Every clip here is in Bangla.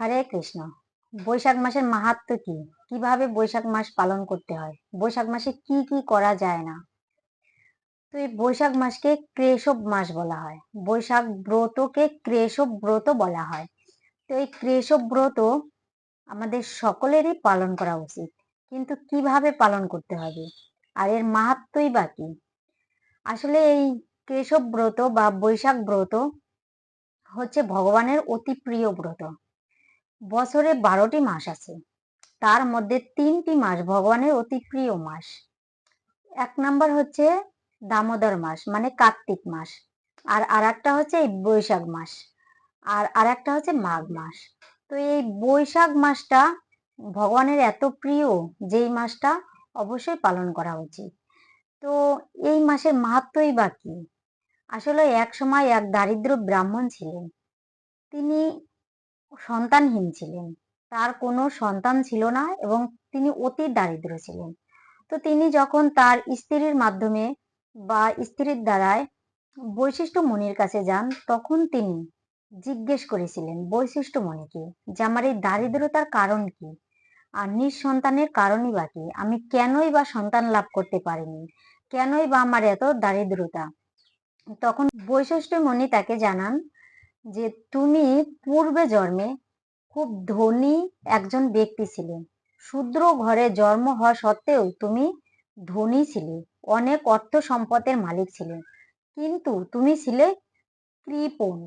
হরে কৃষ্ণ। বৈশাখ মাসের মাহাত্ম কি? কীভাবে বৈশাখ মাস পালন করতে হয়? বৈশাখ মাসে কি কি করা যায় না? তো এই বৈশাখ মাসকে ক্রেশব মাস বলা হয়। বৈশাখ ব্রতকে ক্রেশব ব্রত বলা হয়। তো এই ক্রেশব ব্রত আমাদের সকলেরই পালন করা উচিত। কিন্তু কীভাবে পালন করতে হবে? আর এর মাহাত্মই বা কি? আসলে এই কেশব ব্রত বা বৈশাখ ব্রত হচ্ছে ভগবানের অতি প্রিয় ব্রত। বছরে বারোটি মাস আছে। তার মধ্যে তিনটি মাস ভগবানের অতি প্রিয় মাস। এক নাম্বার হচ্ছে দামোদর মাস মানে কার্তিক মাস। আর আর একটা হচ্ছে এই বৈশাখ মাস। আর আর একটা হচ্ছে মাঘ মাস। তো এই বৈশাখ মাসটা ভগবানের এত প্রিয় যেই মাসটা অবশ্যই পালন করা উচিত। তো এই মাসের মাহাত্মই বা কি? আসলে এক সময় এক দারিদ্র ব্রাহ্মণ ছিলেন। তিনি সন্তানহীন ছিলেন। তার কোনো সন্তান ছিল না এবং তিনি অতি দারিদ্র ছিলেন। তো তিনি যখন তার স্ত্রীর মাধ্যমে বা স্ত্রীর দ্বারায় বৈশিষ্ট্য মনির কাছে যান, তখন তিনি জিজ্ঞেস করেছিলেন, বৈশিষ্ট্য মনিকে যে আমার এই দারিদ্রতার কারণ কি? আর নিঃসন্তানের কারণই বা কি? আমি কেনই বা সন্তান লাভ করতে পারিনি? কেনই বা আমার এত দারিদ্রতা? তখন বৈশিষ্ট্য মনি তাকে জানান যে তুমি পূর্বে জন্মে খুব ধনী একজন ব্যক্তি ছিলে। শূদ্র ঘরে জন্ম হওয়া সত্ত্বেও তুমি ধনী ছিলে, অনেক অর্থ সম্পদের মালিক ছিলে। কিন্তু তুমি ছিলে কৃপণ।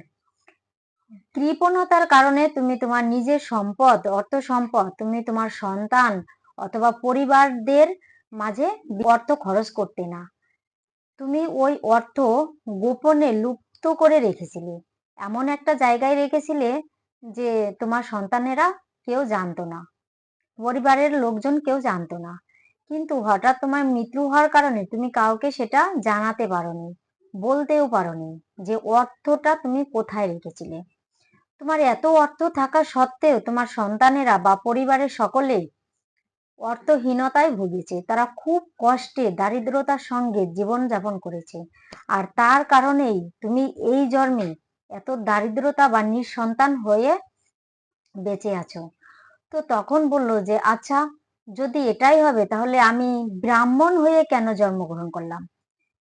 কৃপণতার কারণে তুমি তোমার নিজের সম্পদ, অর্থ সম্পদ, তুমি তোমার সন্তান অথবা পরিবারদের মাঝে অর্থ খরচ করতে না। তুমি ওই অর্থ গোপনে লুপ্ত করে রেখেছিলে। এমন একটা জায়গায় রেখেছিলে যে তোমার সন্তানেরা কেউ জানতো না। পরিবারের লোকজন কেউ জানতো না। কিন্তু হঠাৎ তোমার মৃত্যু হওয়ার কারণে তুমি কাউকে সেটা জানাতে পারোনি, বলতেও পারোনি যে অর্থটা তুমি কোথায় রেখেছিলে। তোমার এত অর্থ থাকা সত্ত্বেও তোমার সন্তানেরা বা পরিবারের সকলে অর্থহীনতায় ভুগেছে। তারা খুব কষ্টে দারিদ্রতার সঙ্গে জীবন যাপন করেছে। আর তার কারণেই তুমি এই জন্মে এত দারিদ্রতা বা নিঃসন্তান হয়ে বেঁচে আছো। তো তখন বলল যে আচ্ছা যদি এটাই হবে, তাহলে আমি ব্রাহ্মণ হয়ে কেন জন্মগ্রহণ করলাম?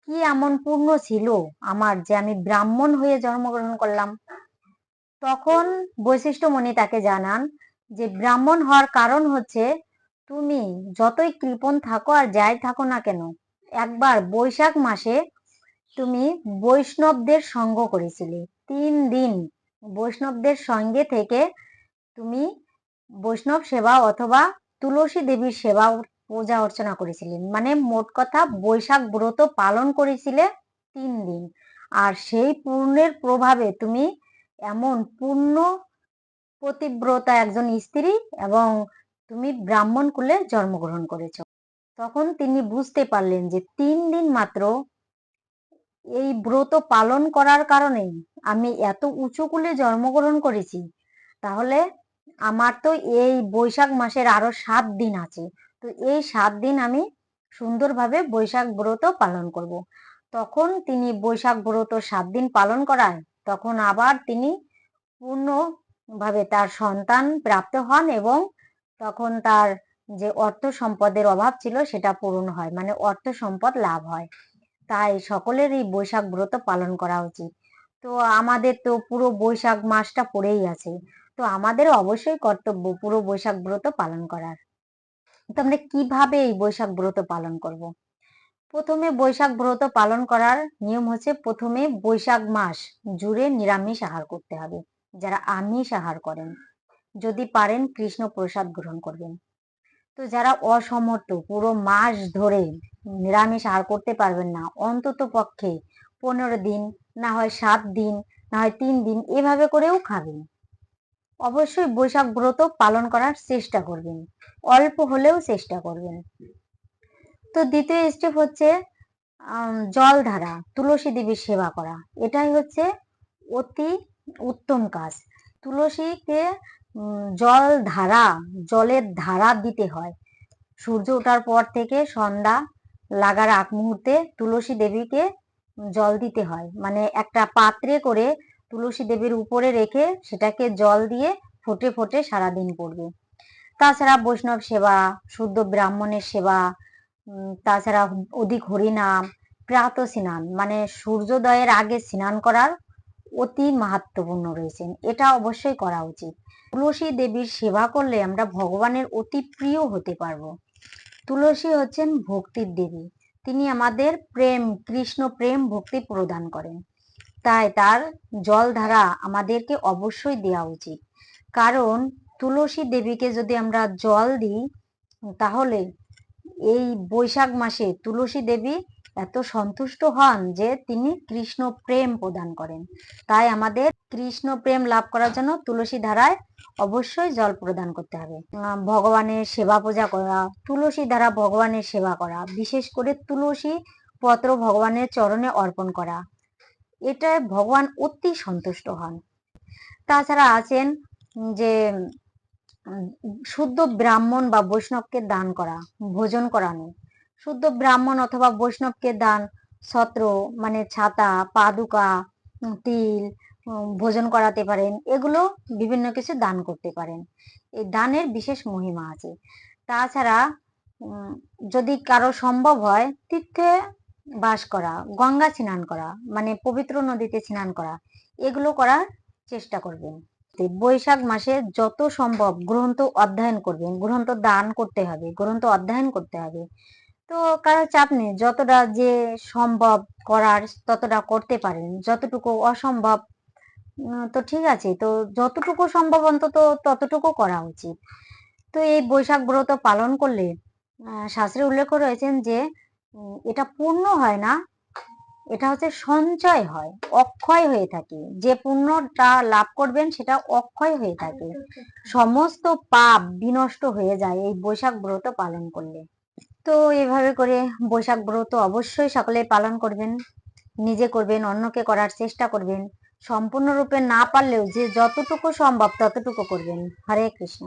কি এমন পূর্ণ ছিল আমার যে আমি ব্রাহ্মণ হয়ে জন্মগ্রহণ করলাম? তখন বৈশিষ্ট্য মণি তাকে জানান যে, ব্রাহ্মণ হওয়ার কারণ হচ্ছে তুমি যতই কৃপণ থাকো আর যাই থাকো না কেন, একবার বৈশাখ মাসে তুমি বৈষ্ণবদের সঙ্গ করেছিলে। তিন দিন বৈষ্ণবদের সঙ্গে থেকে তুমি বৈষ্ণব সেবা অথবা তুলসী দেবীর সেবা পূজা অর্চনা করেছিলেন মানে মোট কথা বৈশাখ ব্রত পালন করেছিলে তিন দিন। আর সেই পূর্ণের প্রভাবে তুমি এমন পূর্ণ প্রতিব্রতা একজন স্ত্রী এবং তুমি ব্রাহ্মণ কুলে জন্মগ্রহণ করেছ। তখন তিনি বুঝতে পারলেন যে তিন দিন মাত্র এই ব্রত পালন করার কারণে আমি এত উঁচু কুলে জন্মগ্রহণ করেছি, তাহলে আমার তো এই বৈশাখ মাসের আরও সাত দিন আছে। তো এই সাত দিন আমি সুন্দরভাবে বৈশাখ ব্রত পালন করব। তখন তিনি বৈশাখ ব্রত সাত দিন পালন করায়, তখন আবার তিনি পূর্ণভাবে তার সন্তান প্রাপ্ত হন এবং তখন তার যে অর্থ সম্পদের অভাব ছিল সেটা পূরণ হয় মানে অর্থ সম্পদ লাভ হয়। তাই সকলের এই বৈশাখ ব্রত পালন করা উচিত। তো আমাদের তো পুরো বৈশাখ মাসটা পড়েই আছে। তো আমাদের অবশ্যই কর্তব্য পুরো বৈশাখ ব্রত পালন করার। তো আমরা কীভাবে এই বৈশাখ ব্রত পালন করব। প্রথমে বৈশাখ ব্রত পালন করার নিয়ম হচ্ছে প্রথমে বৈশাখ মাস জুড়ে নিরামিষ আহার করতে হবে। যারা আমিষ আহার করেন, যদি পারেন কৃষ্ণ প্রসাদ গ্রহণ করবেন। তো যারা অসমর্থ, পুরো মাস ধরে নিরামিষ আহার করতে পারবেন না অন্তত পক্ষে পনেরো দিন না হয় সাত দিন, না হয় তিন দিন, এভাবে করেও খাবেন। অবশ্যই বৈশাখ ব্রত পালন করার চেষ্টা করবেন। অল্প হলেও চেষ্টা করবেন। তো দ্বিতীয় স্টেপ হচ্ছে জল ধারা, তুলসী দেবীর সেবা করা। এটাই হচ্ছে অতি উত্তম কাজ। তুলসীকে জল ধারা, জলের ধারা দিতে হয়। সূর্য ওঠার পর থেকে সন্ধ্যা লাগার আগ মুহূর্তে তুলসী দেবীকে জল দিতে হয়। মানে একটা পাত্রে করে তুলসী দেবীর উপরে রেখে সেটাকে জল দিয়ে ফুটে ফুটে সারাদিন পড়বে তাছাড়া বৈষ্ণব সেবা, শুদ্ধ ব্রাহ্মণের সেবা তাছাড়া অধিক হরিনাম, প্রাত স্নান মানে সূর্যোদয়ের আগে স্নান করার অতি মাহাত্মপূর্ণ রয়েছেন। এটা অবশ্যই করা উচিত। তুলসী দেবীর সেবা করলে আমরা ভগবানের অতি প্রিয় হতে পারব। তুলসী হচ্ছেন ভক্তির দেবী। তিনি আমাদের প্রেম, কৃষ্ণ প্রেম, ভক্তি প্রদান করেন। তাই তার জলধারা আমাদেরকে অবশ্যই দেওয়া উচিত। কারণ তুলসী দেবীকে যদি আমরা জল দিই, তাহলে এই বৈশাখ মাসে তুলসী দেবী এত সন্তুষ্ট হন যে তিনি কৃষ্ণ প্রেম প্রদান করেন। তাই আমাদের কৃষ্ণ প্রেম লাভ করার জন্য তুলসী ধারায় অবশ্যই জল প্রদান করতে হবে। ভগবানের সেবা পূজা করা, তুলসী দ্বারা ভগবানের সেবা করা, বিশেষ করে তুলসী পত্র ভগবানের চরণে অর্পণ করা এটা ভগবান অতি সন্তুষ্ট হন। তাছাড়া আছেন যে শুদ্ধ ব্রাহ্মণ বা বৈষ্ণবকে দান করা, ভোজন করানো। শুদ্ধ ব্রাহ্মণ অথবা বৈষ্ণবকে দান, ছত্র মানে ছাতা, পাদুকা তিল ভোজন করাতে পারেন। এগুলো বিভিন্ন কিছু দান করতে পারেন। এই দানের বিশেষ মহিমা আছে। তাছাড়া যদি কারও সম্ভব হয়, তীর্থে বাস করা, গঙ্গা স্নান করা মানে পবিত্র নদীতে স্নান করা, এগুলো করার চেষ্টা করবেন। বৈশাখ মাসে যত সম্ভব গ্রন্থ অধ্যয়ন করবেন। গ্রন্থ দান করতে হবে, গ্রন্থ অধ্যয়ন করতে হবে। তো কারও চাপ নেই, যতটা যে সম্ভব করার ততটা করতে পারেন। যতটুকু অসম্ভব তো ঠিক আছে। তো যতটুকু সম্ভব অন্তত ততটুকু করা উচিত। তো এই বৈশাখ ব্রত পালন করলে শাস্ত্রে উল্লেখ রয়েছেন যে এটা পূর্ণ হয় না, এটা হচ্ছে সঞ্চয় হয়, অক্ষয় হয়ে থাকে। যে পুণ্যটা লাভ করবেন, সেটা অক্ষয় হয়ে থাকে। সমস্ত পাপ বিনষ্ট হয়ে যায় এই বৈশাখ ব্রত পালন করলে। তো এভাবে করে বৈশাখ ব্রত অবশ্যই সকলে পালন করবেন। নিজে করবেন, অন্যকে করার চেষ্টা করবেন। সম্পূর্ণরূপে না পারলেও যে যতটুকু সম্ভব ততটুকু করবেন। হরে কৃষ্ণ।